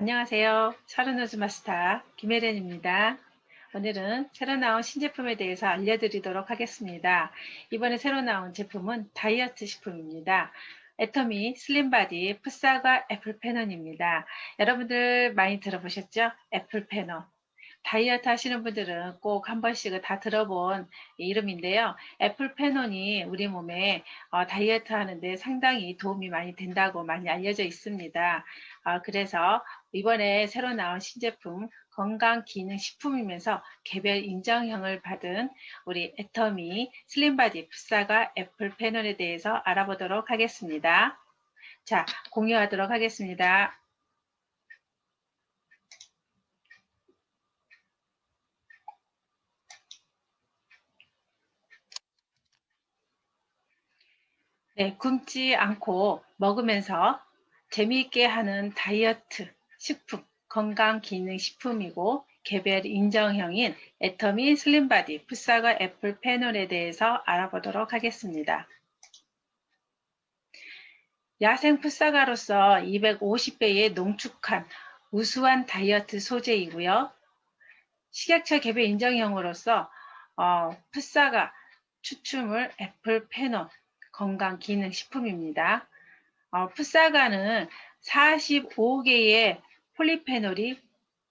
안녕하세요. 샤르노즈 마스터 김혜련입니다. 오늘은 새로 나온 신제품에 대해서 알려드리도록 하겠습니다. 이번에 새로 나온 제품은 다이어트 식품입니다. 애터미 슬림바디 푸사과 애플페논입니다. 여러분들 많이 들어보셨죠? 애플페논. 다이어트 하시는 분들은 꼭 한 번씩은 다 들어본 이름인데요. 애플페논이 우리 몸에 어, 다이어트 하는데 상당히 도움이 많이 된다고 많이 알려져 있습니다. 어, 그래서 이번에 새로 나온 신제품 건강기능식품이면서 개별 인정형을 받은 우리 애터미 슬림바디 푸사가 애플 패널에 대해서 알아보도록 하겠습니다. 자, 공유하도록 하겠습니다. 네, 굶지 않고 먹으면서 재미있게 하는 다이어트 식품, 건강 기능 식품이고 개별 인정형인 애터미 슬림바디 푸사과 애플 패널에 대해서 알아보도록 하겠습니다. 야생 푸사가로서 250배의 농축한 우수한 다이어트 소재이고요. 식약처 개별 인정형으로서 어, 푸사가 추출물 애플 패널 건강기능식품입니다. 어, 푸사가는 45개의 폴리페놀이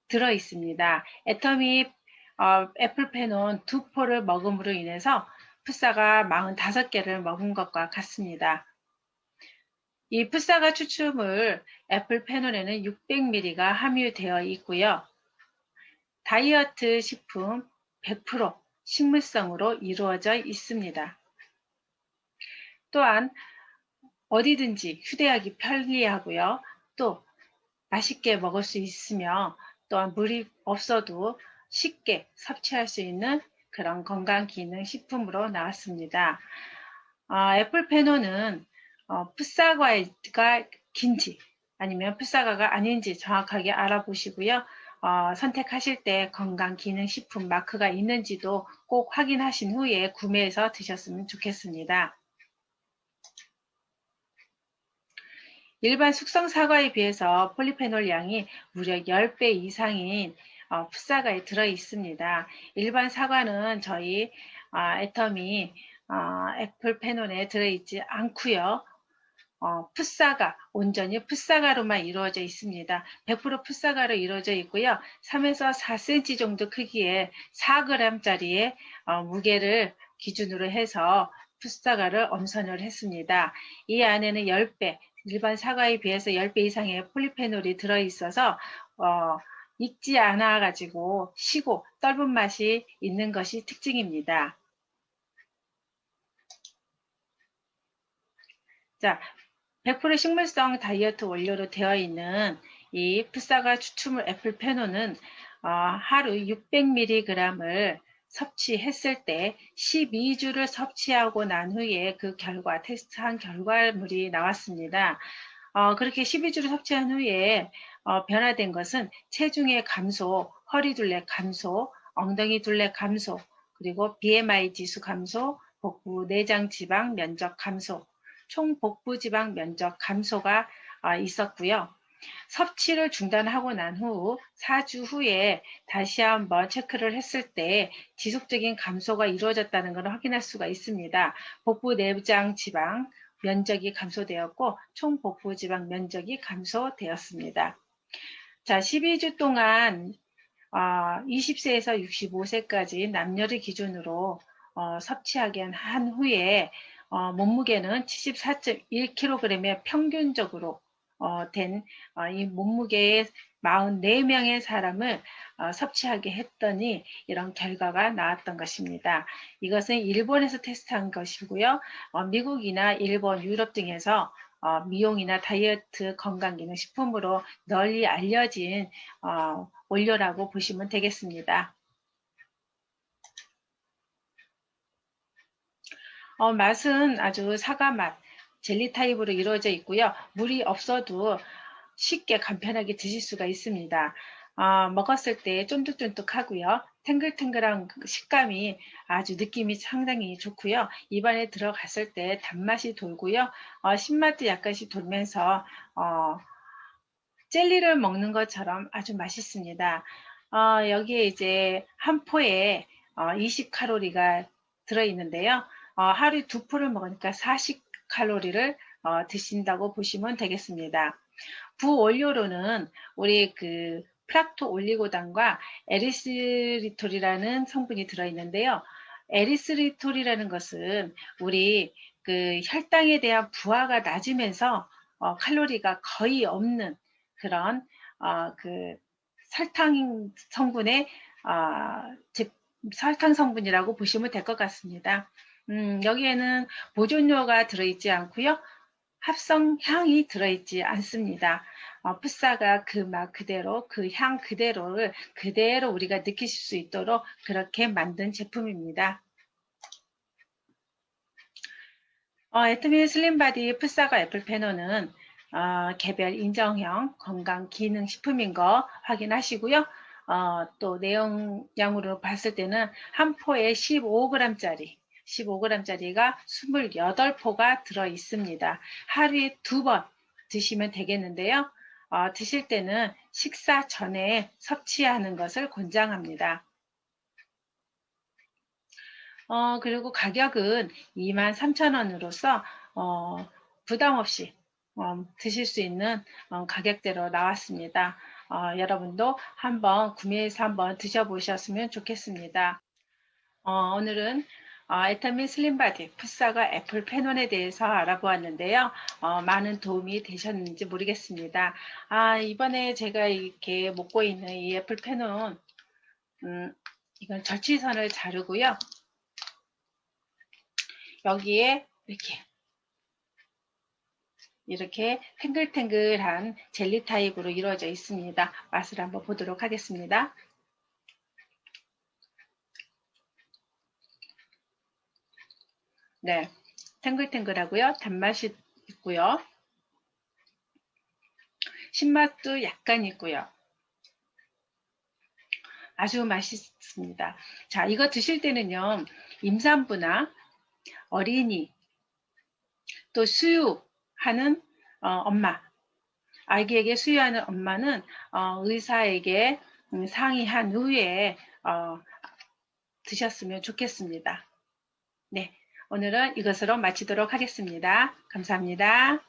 들어 있습니다. 애터미 어, 애플페논 두 포를 먹음으로 인해서 푸사가 45개를 먹은 것과 같습니다. 이 푸사가 추출물 애플페놀에는 600ml가 함유되어 있고요. 다이어트 식품 100% 식물성으로 이루어져 있습니다. 또한 어디든지 휴대하기 편리하고요. 또 맛있게 먹을 수 있으며 또한 물이 없어도 쉽게 섭취할 수 있는 그런 건강 기능 식품으로 나왔습니다. 어, 애플페노는 어, 풋사과가 긴지 아니면 풋사과가 아닌지 정확하게 알아보시고요. 어, 선택하실 때 건강 기능 식품 마크가 있는지도 꼭 확인하신 후에 구매해서 드셨으면 좋겠습니다. 일반 숙성 사과에 비해서 폴리페놀 양이 무려 10배 이상인 어, 풋사과에 들어 있습니다. 일반 사과는 저희 어, 애터미 어, 애플페놀에 들어있지 않고요. 어, 풋사과, 온전히 풋사과로만 이루어져 있습니다. 100% 풋사과로 이루어져 있고요. 3에서 4cm 정도 크기의 4g짜리의 어, 무게를 기준으로 해서 풋사과를 엄선을 했습니다. 이 안에는 10배, 일반 사과에 비해서 10배 이상의 폴리페놀이 들어있어서 어, 익지 않아 가지고 시고 떫은 맛이 있는 것이 특징입니다. 자, 100% 식물성 다이어트 원료로 되어 있는 이 풋사과 추출물 애플 페노는 어, 하루 600mg을 섭취했을 때 12주를 섭취하고 난 후에 그 결과 테스트한 결과물이 나왔습니다. 어, 그렇게 12주를 섭취한 후에 어, 변화된 것은 체중의 감소, 허리둘레 감소, 엉덩이 둘레 감소, 그리고 BMI 지수 감소, 복부 내장 지방 면적 감소, 총 복부 지방 면적 감소가 어, 있었고요. 섭취를 중단하고 난 후 4주 후에 다시 한번 체크를 했을 때 지속적인 감소가 이루어졌다는 것을 확인할 수가 있습니다. 복부 내장 지방 면적이 감소되었고 총 복부 지방 면적이 감소되었습니다. 자, 12주 동안 어, 20세에서 65세까지 남녀를 기준으로 어, 섭취하게 한 후에 어, 몸무게는 74.1kg에 평균적으로 어, 된이 어, 몸무게의 44명의 사람을 어, 섭취하게 했더니 이런 결과가 나왔던 것입니다. 이것은 일본에서 테스트한 것이고요. 어, 미국이나 일본, 유럽 등에서 어, 미용이나 다이어트 건강기능식품으로 널리 알려진 어, 원료라고 보시면 되겠습니다. 어, 맛은 아주 사과 맛, 젤리 타입으로 이루어져 있고요. 물이 없어도 쉽게 간편하게 드실 수가 있습니다. 어, 먹었을 때 쫀득쫀득하고요. 탱글탱글한 그 식감이 아주 느낌이 상당히 좋고요. 입안에 들어갔을 때 단맛이 돌고요. 어, 신맛도 약간씩 돌면서 어, 젤리를 먹는 것처럼 아주 맛있습니다. 어, 여기에 이제 한 포에 어, 20칼로리가 들어있는데요. 어, 하루에 두 포를 먹으니까 40 칼로리를 어, 드신다고 보시면 되겠습니다. 부원료로는 우리 그 플락토 올리고당과 에리스리톨이라는 성분이 들어있는데요. 에리스리톨이라는 것은 우리 그 혈당에 대한 부하가 낮으면서 어, 칼로리가 거의 없는 그런 어, 그 설탕 성분의 어, 설탕 성분이라고 보시면 될 것 같습니다. 음, 여기에는 보존료가 들어있지 않고요. 합성향이 들어있지 않습니다. 어, 푸사가 그 맛 그대로 그 향 그대로를 그대로 우리가 느끼실 수 있도록 그렇게 만든 제품입니다. 어, 에트미 슬림바디 푸사가 애플 페노는 어, 개별 인정형 건강 기능 식품인 거 확인하시고요. 어, 또 내용량으로 봤을 때는 한 포에 15g짜리 15g짜리가 28포가 들어 있습니다. 하루에 두 번 드시면 되겠는데요. 어, 드실 때는 식사 전에 섭취하는 것을 권장합니다. 어, 그리고 가격은 23,000원으로서 어, 부담 없이 어, 드실 수 있는 어, 가격대로 나왔습니다. 어, 여러분도 한번 구매해서 한번 드셔보셨으면 좋겠습니다. 어, 오늘은 어, 에타민 슬림바디, 푸사가 애플 페논에 대해서 알아보았는데요. 어, 많은 도움이 되셨는지 모르겠습니다. 아, 이번에 제가 이렇게 먹고 있는 이 애플 페논, 음, 이건 절취선을 자르고요. 여기에 이렇게 이렇게 탱글탱글한 젤리 타입으로 이루어져 있습니다. 맛을 한번 보도록 하겠습니다. 네, 탱글탱글하고요. 단맛이 있고요. 신맛도 약간 있고요. 아주 맛있습니다. 자, 이거 드실 때는요. 임산부나 어린이 또 수유하는 어, 엄마 아기에게 수유하는 엄마는 어, 의사에게 음, 상의한 후에 어, 드셨으면 좋겠습니다. 네, 오늘은 이것으로 마치도록 하겠습니다. 감사합니다.